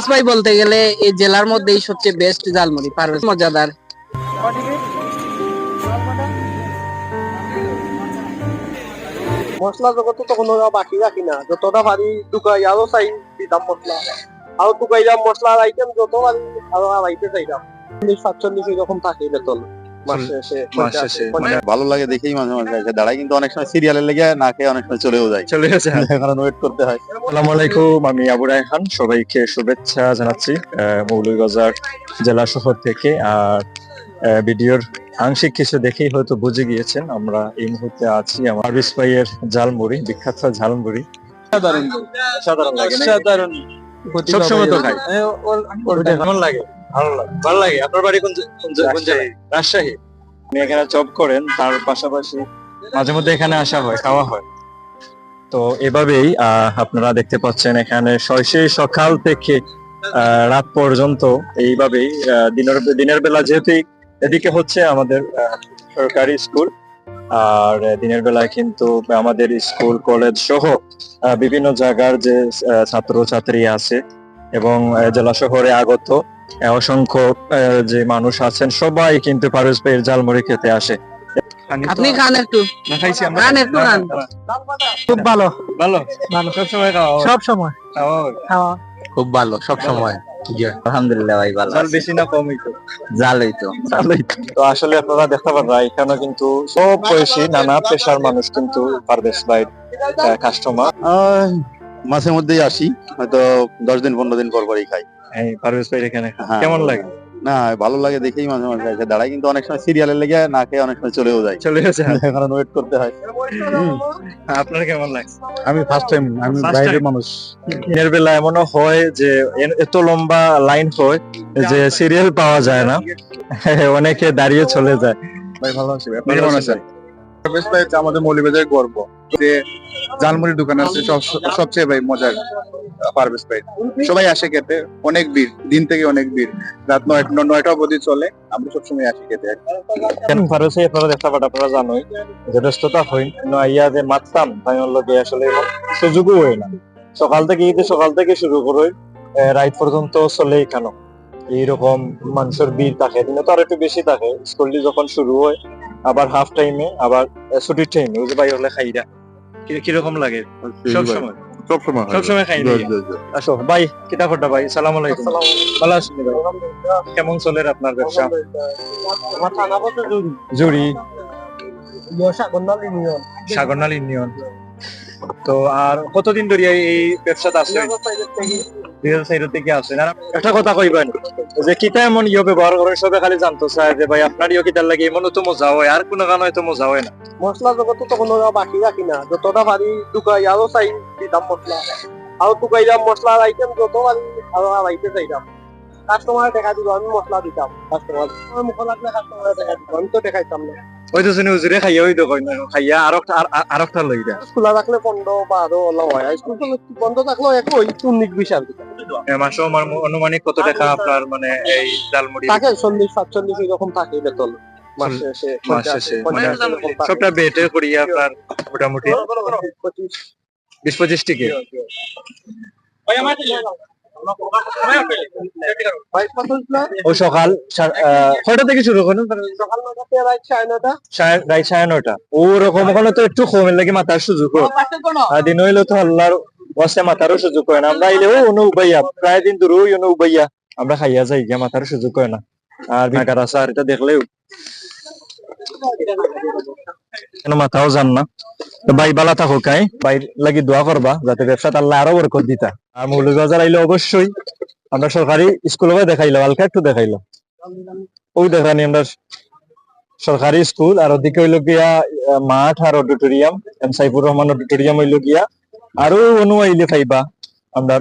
পারভেজ ভাই বলতে গেলে এই জেলার মধ্যেই সবচেয়ে বেস্ট জালমুড়ি পারভেজ মজাদার। মশলা জগত তো কোনো বাকি রাখি না। যতটা পারি টুকাই আরও চাই দিতাম মশলা আরও টুকাইলাম মশলার আইটেম যত পারি আরও আড়াইতে চাইলাম চল্লিশ সাতচল্লিশ এরকম থাকে বেতন। শেষে মানে ভালো লাগে দেখেই মাঝে মাঝে এসে দাঁড়াই কিন্তু অনেক সময় সিরিয়ালের লেগে না খেয়ে অনেক সময় চলেও যায়। চলে গেছে কারণ ওয়েট করতে হয়। আসসালামু আলাইকুম আমি আবু রায়হান সবাইকে শুভেচ্ছা জানাচ্ছি মৌলভীবাজার জেলা শহর থেকে। আর আহ, ভিডিওর আংশিক কিছু দেখেই হয়তো বুঝে গিয়েছেন আমরা এই মুহূর্তে আছি আমার হার্ভিস ঝালমুড়ি বিখ্যাত ঝালমুড়ি। সাধারণ লাগে সাধারণ। সবসময় তো খাই। কেমন লাগে? ভালো লাগে। ভালো লাগে। আপনার বাড়ি কোন কোন জেলায় রাজশাহী। আপনি এখানে জব করেন তার পাশাপাশি মাঝে মধ্যে এখানে আসা হয় খাওয়া হয়। তো এভাবেই আপনারা দেখতে পাচ্ছেন এখানে শৈশী সকাল থেকে রাত পর্যন্ত এইভাবেই দিনের দিনের বেলা যেহেতু এদিকে হচ্ছে আমাদের সরকারি স্কুল আর দিনের বেলায় কিন্তু আমাদের স্কুল কলেজ সহ বিভিন্ন জায়গার যে ছাত্র ছাত্রী আছে এবং জেলা শহরে আগত অসংখ্য যে মানুষ আছেন সবাই কিন্তু পারুস ভাইয়ের ঝালমুড়ি খেতে আসে। আপনি খান একটু। খাইছি আমরা। খান একটু খান। খুব ভালো। ভালো। ভালো সব সময় খাওয়া সব সময়। খাওয়া খুব ভালো সব সময়। আলহামদুলিল্লাহ ভাই ভালো ঝাল বেশি না কমই তো। জালই তো। তো। আসলে আপনারা দেখতে পারবেন এখানে কিন্তু সব বয়সী নানা পেশার মানুষ কিন্তু ভাই কাস্টমার মাঝে মধ্যেই আসি। হয়তো দশ দিন পনেরো দিন পর পরই খাই। এই পারভেজ ভাই এখানে হ্যাঁ। কেমন লাগে? না ভালো লাগে দেখেই মাঝে মাঝে এসে কিন্তু অনেক সময় সিরিয়ালের লেগে না খেয়ে অনেক সময় চলেও যায় চলে গেছে কারণ ওয়েট করতে হয়। আপনার কেমন লাগছে আমি ফার্স্ট টাইম আমি First বাইরের মানুষ। দিনের বেলা এমনও হয় যে এত লম্বা লাইন হয় যে সিরিয়াল পাওয়া যায় না। অনেকে দাঁড়িয়ে চলে যায়। ভাই ভালো আছি। আপনি কেমন আছেন? পারভেজ ভাই হচ্ছে আমাদের মৌলিবাজারের গর্ব। যে জালমুড়ির দোকান আছে সবচেয়ে ভাই মজার পারভেজ ভাই সবাই আসে খেতে অনেক ভিড় দিন থেকে অনেক ভিড়। রাত নয় নয়টা অবধি চলে আমরা সবসময় আসি খেতে। ফারুসে আপনারা দেখতে পারেন আপনারা জানোই যে ব্যস্ততা হই না ইয়া যে তাই আসলে সুযোগও হয় না। সকাল থেকে সকাল থেকে শুরু করে রাইট পর্যন্ত চলে এখানে এইরকম মানুষের ভিড় থাকে দিনে তো আর একটু বেশি থাকে। স্কুলটি যখন শুরু হয় আবার হাফ টাইমে আবার ছুটির টাইমে ওই যে ভাই হলে খাইরা। কীরকম লাগে? সব সময়? সব সময় সব সময় খাই আসো ভাই কিতা করটা ভাই? সালাম আলাইকুম। ভালো আছেন ভাই? কেমন চলে আপনার ব্যবসা? সাগরনাল ইউনিয়ন। তো আর কতদিন ধরে এই- ব্যবসাটা ব্যবসাটা আছে দুই হাজার চার থেকে আছে না একটা কথা কইবেন, যে কিতা এমন ইয়ে ব্যবহার করেন, সবে খালি চায় যে ভাই আপনার ইয়ে কিতার লাগে কোনো গান হয়তো মজা না। মশলা যতটা পারি টুকাই আরও চাই, দিতাম মশলা। আরও টুকাইলাম মশলার আইটেম যত পারি আরও আড়াইতে চাইলাম কাস্টমার দেখা দিব আমি মশলা দিতাম। কাস্টমার মুখ লাগলে কাস্টমার দেখা দিব আমি তো দেখাইতাম না। ওই তো শুনি হুজুরে খাইয়া ওই তো কই না খাইয়া আর একটা আর লই স্কুল বন্ধ একই চুন্নিক বিশ মাসে আমার অনুমানিক কত টাকা আপনার মানে এই ডালমুড়ি থাকে চল্লিশ সাতচল্লিশ এরকম থাকে বেতন। মাস শেষে মাস শেষে, মানে। সবটা বেটে করিয়া আপনার মোটামুটি। বিশ পঁচিশ। টিকে। সাড়ে নটা তো একটু লাগে মাথার সুযোগ দিন হইলে তো বসে মাথারও না। আমরা আইলে অনু উবাইয়া, প্রায় দিন দূর উবাইয়া। আমরা খাইয়া যাই গিয়া মাথার সুযোগ হয় না। আর আর এটা দেখলেও কেন মাথাও যান না। ভাই, বালা থাকো কাই। লাগি দোয়া করবা, যাতে আল্লাহ আরও বরকত দিতা। আর মৌলভীবাজার আইলে অবশ্যই আমরা সরকারি স্কুলে দেখাইলো, হালকা একটু দেখাইলো। ওই দেখানি আমরা সরকারি স্কুল আর ওদিকে হইল গিয়া মাঠ আর অডিটোরিয়াম সাইফুর রহমান অডিটোরিয়াম হইল গিয়া। আরও অনু আইলে পাইবা, আমরা